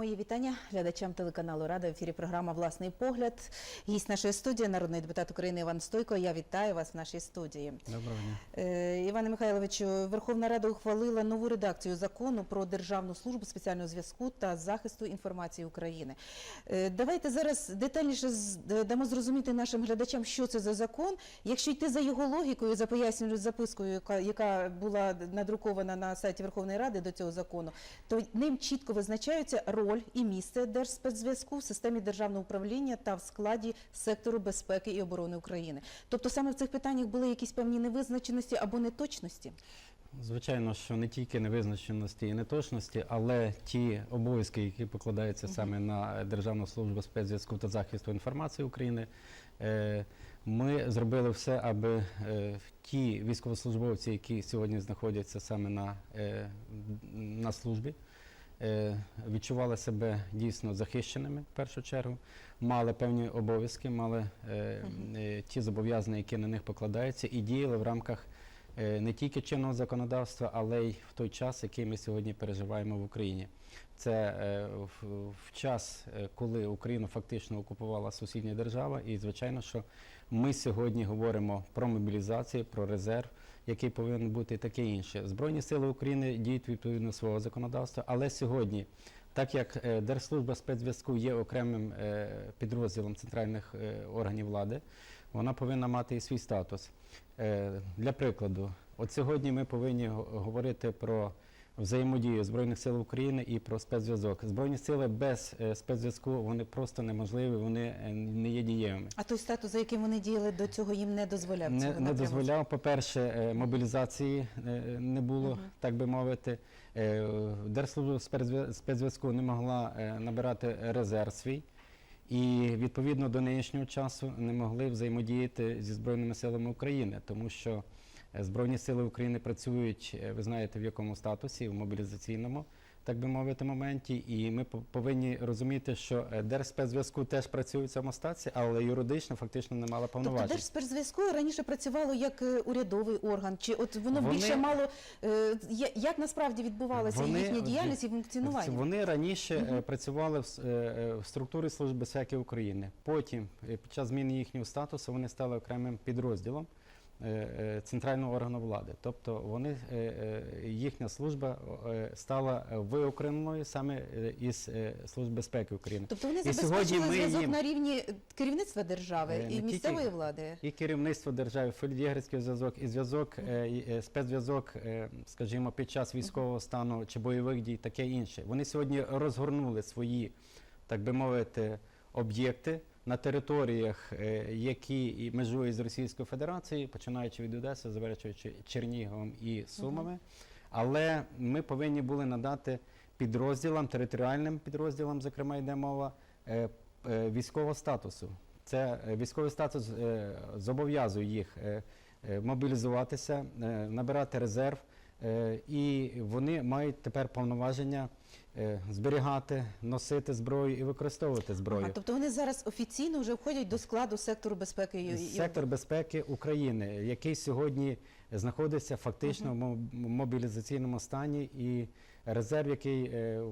Мої вітання глядачам телеканалу Рада. В ефірі програма Власний погляд. Гість нашої студії, народний депутат України Іван Стойко. Я вітаю вас в нашій студії. Доброго дня. Е, Іване Михайловичу, Верховна Рада ухвалила нову редакцію закону про державну службу спеціального зв'язку та захисту інформації України. Е, Давайте зараз детальніше з- дамо зрозуміти нашим глядачам, що це за закон. Якщо йти за його логікою, за пояснюючою запискою, яка, яка була надрукована на сайті Верховної Ради до цього закону, то ним чітко визначаються роль і місце Держспецзв'язку в системі державного управління та в складі сектору безпеки і оборони України. Тобто саме в цих питаннях були якісь певні невизначеності або неточності. Звичайно, що не тільки невизначеності і неточності, але ті обов'язки, які покладаються саме на Державну службу спецзв'язку та захисту інформації України, е, ми зробили все, аби е, ті військовослужбовці, які сьогодні знаходяться саме на, е, на службі, відчували себе дійсно захищеними в першу чергу, мали певні обов'язки, мали е, е, ті зобов'язання, які на них покладаються, і діяли в рамках е, не тільки чинного законодавства, але й в той час, який ми сьогодні переживаємо в Україні. Це е, в, час, е, коли Україну фактично окупувала сусідня держава, і звичайно, що ми сьогодні говоримо про мобілізацію, про резерв, який повинен бути таке інше. Збройні сили України діють відповідно свого законодавства, але сьогодні. Так як е, Держслужба спецзв'язку є окремим е, підрозділом центральних е, органів влади, вона повинна мати і свій статус. Для прикладу, от сьогодні ми повинні говорити про взаємодію Збройних сил України і про спецзв'язок. Збройні сили без е, спецзв'язку вони просто неможливі, вони е, не є дієвими. А той статус, за яким вони діяли до цього, їм не дозволяв Не, цього не дозволяв, по-перше, е, мобілізації не було, так би мовити. Держслужба спецзв'язку не могла набирати резерв свій. І відповідно до нинішнього часу не могли взаємодіяти зі Збройними силами України, тому що Збройні сили України працюють, е, ви знаєте, в якому статусі, в мобілізаційному, так би мовити, моменті. І ми по- повинні розуміти, що е, Держспецзв'язку теж працює в цьому статі, але юридично фактично не мала Тобто повноважень. Держспецзв'язку раніше працювало як е, урядовий орган, чи от воно Вони- більше мало е, як насправді відбувалася Вони- їхня діяльність і функціонування? Вони раніше е, працювали в, е, е, в структурі Служби безпеки України. Потім, е, під час зміни їхнього статусу, вони стали окремим підрозділом е, е, центрального органу влади. Тобто вони, е, е, їхня служба е, стала виокремленою саме е, із е, Служби безпеки України. Тобто вони забезпечили зв'язок їм- на рівні керівництва держави Е, і тільки- місцевої влади. І керівництво держави, фельд'єгерський зв'язок, і зв'язок, е, е, спецзв'язок, е, скажімо, під час військового стану чи бойових дій, таке інше. Вони сьогодні розгорнули свої, так би мовити, об'єкти на територіях, е, які межують з Російською Федерацією, починаючи від Одеси, завершуючи Черніговом і Сумами. Але ми повинні були надати підрозділам, територіальним підрозділам, зокрема йде мова, е, е, військового статусу. Це військовий статус зобов'язує їх мобілізуватися, набирати резерв, і вони мають тепер повноваження е, зберігати, носити зброю і використовувати зброю. Ага, тобто вони зараз офіційно вже входять до складу сектору безпеки Сектор безпеки України, який сьогодні знаходиться фактично в мобілізаційному стані, і резерв, який е, е,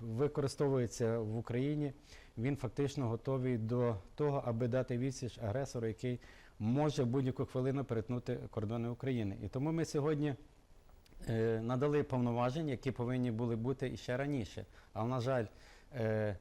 використовується в Україні, він фактично готовий до того, аби дати відсіч агресору, який може в будь-яку хвилину перетнути кордони України. І тому ми сьогодні е, надали повноваження, які повинні були бути і ще раніше. Але, на жаль, е,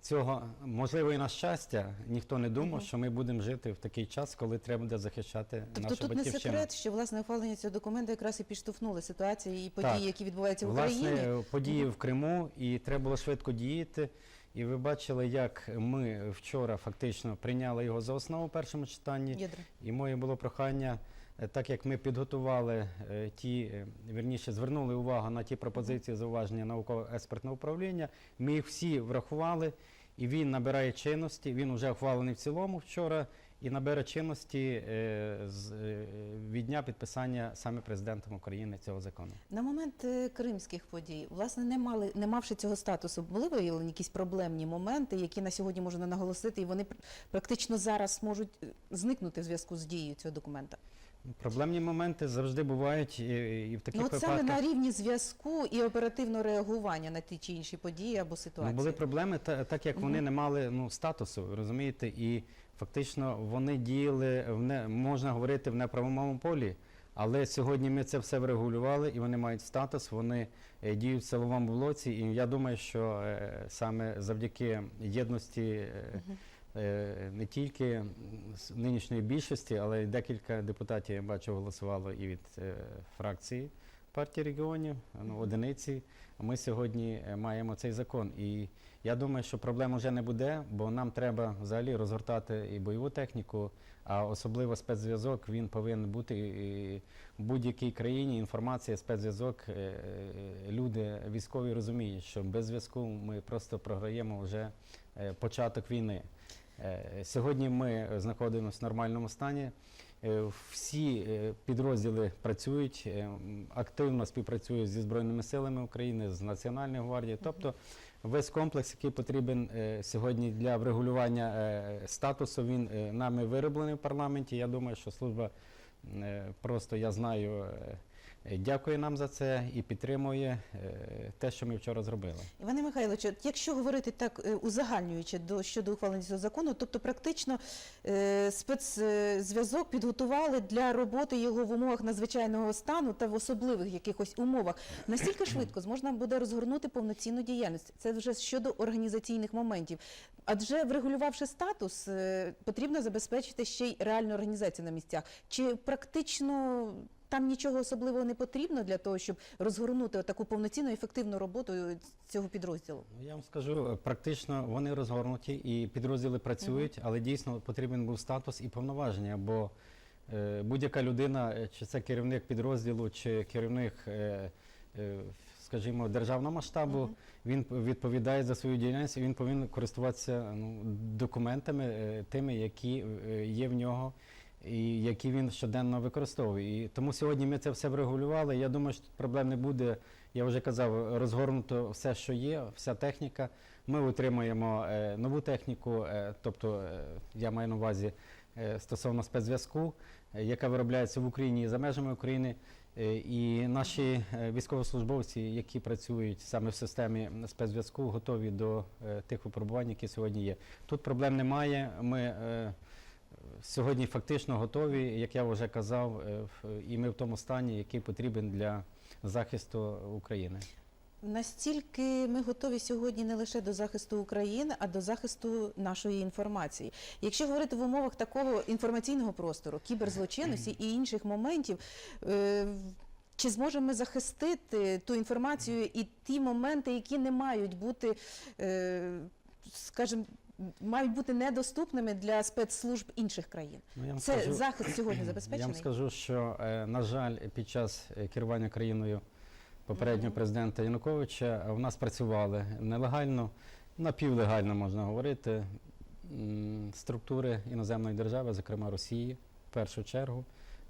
цього можливо і на щастя, ніхто не думав, що ми будемо жити в такий час, коли треба буде захищати Тобто нашу тут не секрет, що власне ухвалення цього документу якраз і підштовхнули ситуації і події, Так. які відбуваються в Власне, Україні. е, події в Криму, і треба було швидко діяти. І ви бачили, як ми вчора фактично прийняли його за основу в першому читанні. Єдре. І моє було прохання, е, так як ми підготували е, ті, верніше, вірніше, звернули увагу на ті пропозиції зауваження науково-експертного управління, ми їх всі врахували, і він набирає чинності. Він вже ухвалений в цілому вчора і набере чинності е, з е, від дня підписання саме президентом України цього закону. На момент е, кримських подій, власне, не мали, не мавши цього статусу, були виявлені якісь проблемні моменти, які на сьогодні можна наголосити, і вони практично зараз можуть зникнути в зв'язку з дією цього документа. Проблемні моменти завжди бувають і, в таких Ну, от випадках. саме на рівні зв'язку і оперативного реагування на ті чи інші події або Ну, ситуації. були проблеми, та, так як вони не мали ну, статусу, розумієте, і фактично вони діяли в не можна говорити в неправовому полі. Але сьогодні ми це все врегулювали і вони мають статус, вони е, діють в силовому блоці. І я думаю, що е, саме завдяки єдності е, не тільки нинішньої більшості, але й декілька депутатів я бачу голосувало і від фракції партії регіонів, ну, одиниці. Ми сьогодні е, маємо цей закон. І я думаю, що проблем вже не буде, бо нам треба взагалі розгортати і бойову техніку, а особливо спецзв'язок він повинен бути і в будь-якій країні. Інформація, спецзв'язок, е, е, люди військові розуміють, що без зв'язку ми просто програємо вже е, початок війни. Е, Сьогодні ми знаходимося в нормальному стані. Е, Всі е, підрозділи працюють, е, активно співпрацюють зі Збройними силами України, з Національною гвардією. Тобто весь комплекс, який потрібен сьогодні для врегулювання статусу, він нами вироблений в парламенті. Я думаю, що служба просто я знаю. Дякує нам за це і підтримує е, те, що ми вчора зробили. Іване Михайловичу, якщо говорити так е, узагальнюючи до щодо ухвалення цього закону, тобто практично е, спецзв'язок підготували для роботи його в умовах надзвичайного стану та в особливих якихось умовах. Настільки швидко зможна буде розгорнути повноцінну діяльність. Це вже щодо організаційних моментів. Адже врегулювавши статус, потрібно забезпечити ще й реальну організацію на місцях. Чи практично там нічого особливого не потрібно для того, щоб розгорнути таку повноцінну ефективну роботу цього підрозділу? Ну, Я вам скажу, е, практично вони розгорнуті і підрозділи працюють, але дійсно потрібен був статус і повноваження, бо е, будь-яка людина, е, чи це керівник підрозділу, чи керівник, скажімо, державного масштабу, Мгм. він відповідає за свою діяльність, і він повинен користуватися ну, документами тими, які є в нього. І які він щоденно використовує. І тому сьогодні ми це все врегулювали. Я думаю, що тут проблем не буде. Я вже казав, розгорнуто все, що є, вся техніка. Ми отримаємо е, нову техніку, е, тобто е, я маю на увазі е, стосовно спецзв'язку, е, яка виробляється в Україні і за межами України. Е, І наші е, військовослужбовці, які працюють саме в системі спецзв'язку, готові до е, тих випробувань, які сьогодні є. Тут проблем немає. Ми е, сьогодні фактично готові, як я вже казав, е, і ми в тому стані, який потрібен для захисту України. Настільки ми готові сьогодні не лише до захисту України, а до захисту нашої інформації. Якщо говорити в умовах такого інформаційного простору, кіберзлочинності і інших моментів, е, чи зможемо ми захистити ту інформацію і ті моменти, які не мають бути, е, скажімо, мають бути недоступними для спецслужб інших країн? Ну, я вам Це скажу- захист сьогодні Я вам скажу, що, е, на жаль, під час е, керування країною попереднього президента Януковича е, в нас працювали нелегально, напівлегально можна говорити, м, структури іноземної держави, зокрема Росії, в першу чергу,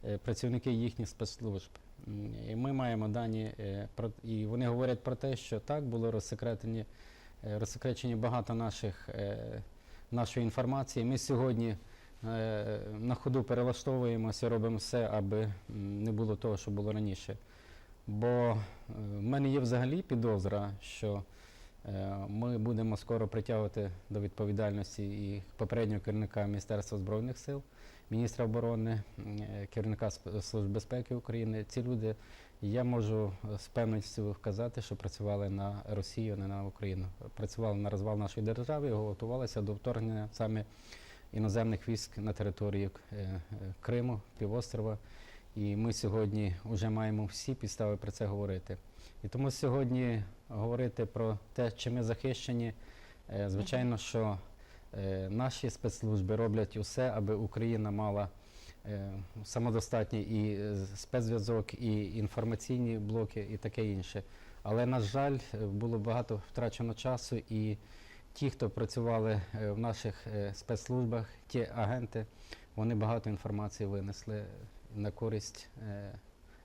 е, працівники їхніх спецслужб. М, І ми маємо дані, е, про- і вони говорять про те, що так було розсекретені, розсекречені багато наших, е, нашої інформації. Ми сьогодні е, на ходу перелаштовуємося, робимо все, аби не було того, що було раніше. Бо е, в мене є взагалі підозра, що е, ми будемо скоро притягувати до відповідальності і попереднього керівника Міністерства Збройних сил, міністра оборони, е, керівника Служби безпеки України. Ці люди, я можу е, з певністю вказати, що працювали на Росію, не на Україну. Працювали на розвал нашої держави і готувалися до вторгнення саме іноземних військ на території е, е, Криму, півострова. І ми сьогодні вже маємо всі підстави про це говорити. І тому сьогодні говорити про те, чи ми захищені, звичайно, що наші спецслужби роблять усе, аби Україна мала е, самодостатній і е, спецзв'язок, і інформаційні блоки, і таке інше. Але, на жаль, е, було багато втрачено часу, і ті, хто працювали в наших спецслужбах, ті агенти, вони багато інформації винесли на користь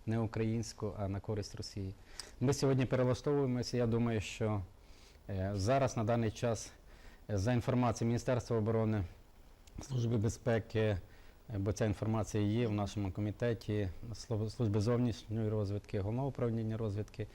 не українську, а на користь Росії. Ми сьогодні перелаштовуємося. Я думаю, що зараз на даний час за інформацією Міністерства оборони, Служби безпеки, бо ця інформація є в нашому комітеті Служби- зовнішньої розвідки, головного управління розвідки.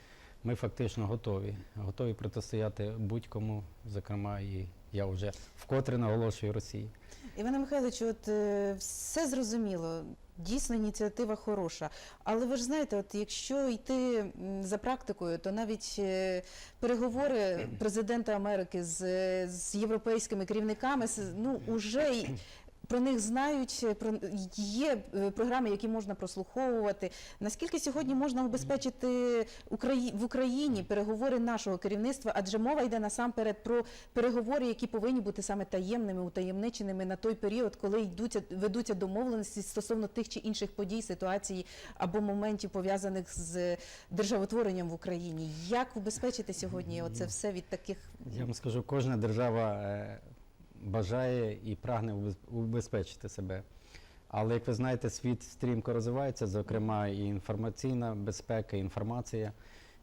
Ми фактично готові, готові протистояти будь-кому, зокрема, і я вже вкотре наголошую Росії. Іване Михайловичу, от е, все зрозуміло. Дійсно, ініціатива хороша. Але ви ж знаєте, от якщо йти за практикою, то навіть е, переговори президента Америки з, е, з європейськими керівниками ну уже й про них знають, е, про є е, програми, які можна прослуховувати. Наскільки сьогодні можна убезпечити Украї... в Україні переговори нашого керівництва? Адже мова йде насамперед про переговори, які повинні бути саме таємними, утаємниченими на той період, коли йдуться ведуться домовленості стосовно тих чи інших подій, ситуацій або моментів пов'язаних з державотворенням в Україні. Як убезпечити сьогодні оце все від таких Я вам скажу, кожна держава е, бажає і прагне убезпечити себе. Але як ви знаєте, світ стрімко розвивається, зокрема і інформаційна безпека, і інформація.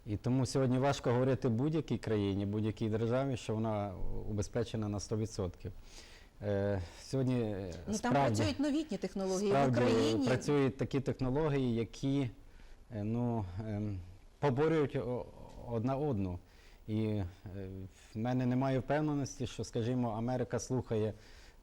І тому сьогодні важко говорити будь-якій країні, будь-якій державі, що вона убезпечена на 100%. Е, сьогодні е, ну там працюють новітні технології в Україні. працюють такі технології, які е, ну, ем, поборюють одна одну. І е, в мене немає впевненості, що, скажімо, Америка слухає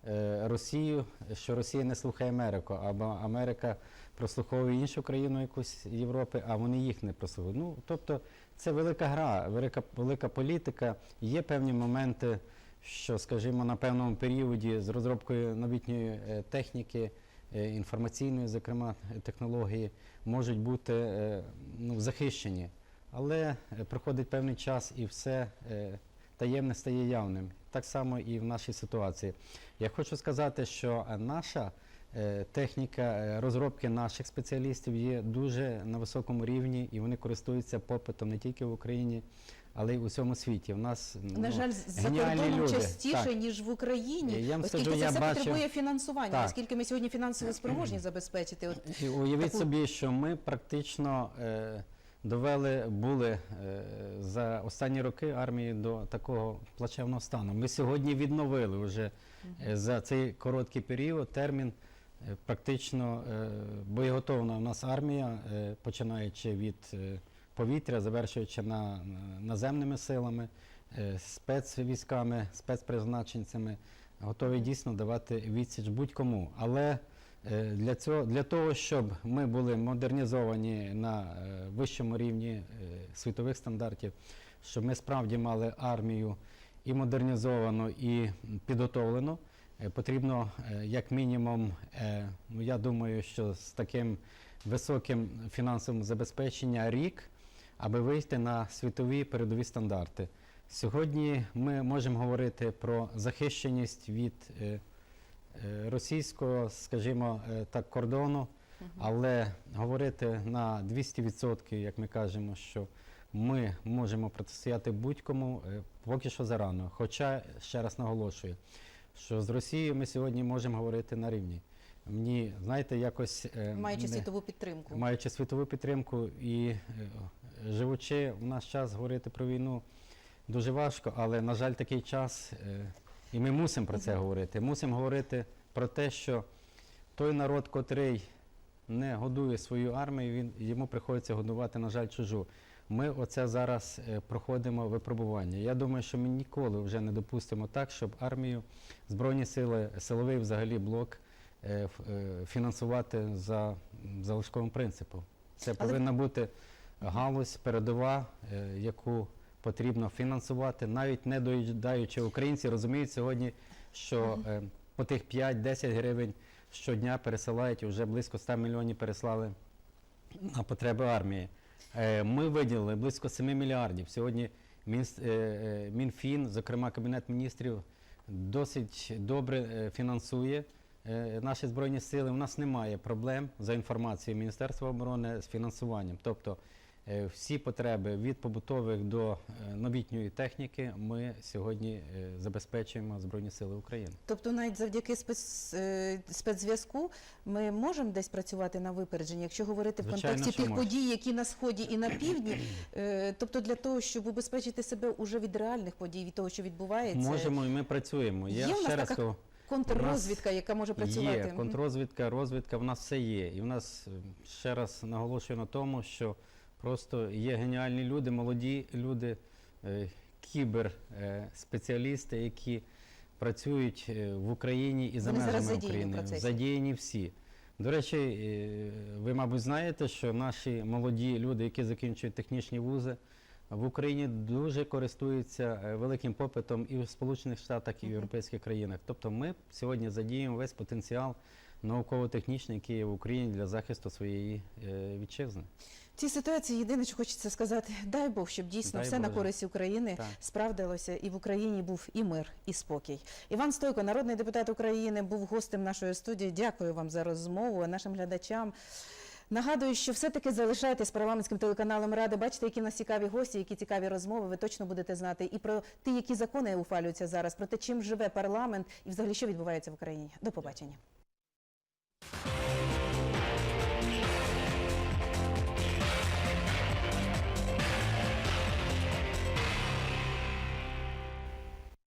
е, Росію, що Росія не слухає Америку, або Америка прослуховує іншу країну якусь Європи, а вони їх не прослуховують. Ну, тобто це велика гра, велика, велика політика. Є певні моменти, що, скажімо, на певному періоді з розробкою новітньої е, техніки, інформаційної, зокрема, технології, можуть бути ну, захищені. Але е, проходить певний час і все е, таємне стає явним. Так само і в нашій ситуації. Я хочу сказати, що е, наша техніка розробки наших спеціалістів є дуже на високому рівні і вони користуються попитом не тільки в Україні, але й у всьому світі. В нас На ну, жаль, за кордоном люди. частіше, Так. ніж в Україні, Я оскільки скажу, це я все бачу- потребує фінансування, Так. оскільки ми сьогодні фінансово спроможні забезпечити. От, І уявіть таку- собі, що ми практично е, довели були е, за останні роки армії до такого плачевного стану. Ми сьогодні відновили вже е, за цей короткий період термін. е, Практично боєготовна у нас армія, починаючи від повітря, завершуючи на, на- наземними силами, спецвійськами, спецпризначенцями, готові дійсно давати відсіч будь-кому. Але Для цього для того, щоб ми були модернізовані на е, вищому рівні е, світових стандартів, щоб ми справді мали армію і модернізовану, і підготовлену, е, потрібно е, як мінімум, е, ну я думаю, що з таким високим фінансовим забезпеченням рік, аби вийти на світові передові стандарти. Сьогодні ми можемо говорити про захищеність від е, е, російського, скажімо, е, так, кордону, але говорити на 200%, як ми кажемо, що ми можемо протистояти будь-кому, е, поки що зарано. Хоча, ще раз наголошую, що з Росією ми сьогодні можемо говорити на рівні. Мені, знаєте, якось е, маючи світову підтримку. маючи світову підтримку і е, живучи в наш час говорити про війну дуже важко, але, на жаль, такий час, е, і ми мусимо про це говорити. Мусимо говорити про те, що той народ, котрий не годує свою армію, він, йому приходиться годувати, на жаль, чужу. Ми оце зараз е, проходимо випробування. Я думаю, що ми ніколи вже не допустимо так, щоб армію, Збройні сили, силовий взагалі блок е, е, фінансувати за залишковим принципом. Це повинна бути галузь передова, яку потрібно фінансувати, навіть не доїдаючи українці, розуміють сьогодні, що е, по тих 5-10 гривень щодня пересилають, вже близько 100 мільйонів переслали на потреби армії. Е, Ми виділили близько 7 мільярдів. Сьогодні Мінс- е, е, Мінфін, зокрема Кабінет міністрів, досить добре е, фінансує е, наші збройні сили. У нас немає проблем за інформацією Міністерства оборони з фінансуванням. Тобто всі потреби від побутових до е, новітньої техніки ми сьогодні е, забезпечуємо Збройні Сили України. Тобто навіть завдяки спец, е, спецзв'язку ми можемо десь працювати на випередження, якщо говорити в контексті тих подій, які на сході і на півдні. Е, тобто для того, щоб убезпечити себе уже від реальних подій, від того, що відбувається. Можемо і ми працюємо. Я Є в нас ще раз така кажу, контррозвідка, яка може працювати. Є контррозвідка, розвідка, в нас все є. І в нас е, ще раз наголошую на тому, що просто є геніальні люди, молоді люди, е, кіберспеціалісти, які працюють е, в Україні і за Вони межами України. Задіяні всі. До речі, е, ви, мабуть, знаєте, що наші молоді люди, які закінчують технічні вузи, в Україні дуже користуються е, великим попитом і в Сполучених Штатах, і в європейських країнах. Тобто ми сьогодні задіємо весь потенціал науково-технічний, який є в Україні для захисту своєї е, вітчизни. Цій ситуації єдине, що хочеться сказати, дай Бог, щоб дійсно Дай все на користь України Так. справдилося, і в Україні був і мир, і спокій. Іван Стойко, народний депутат України, був гостем нашої студії. Дякую вам за розмову. Нашим глядачам. Нагадую, що все-таки залишайтесь парламентським телеканалом Ради. Бачите, які в нас цікаві гості, які цікаві розмови. Ви точно будете знати і про ті, які закони ухвалюються зараз, про те, чим живе парламент, і взагалі що відбувається в Україні. До побачення.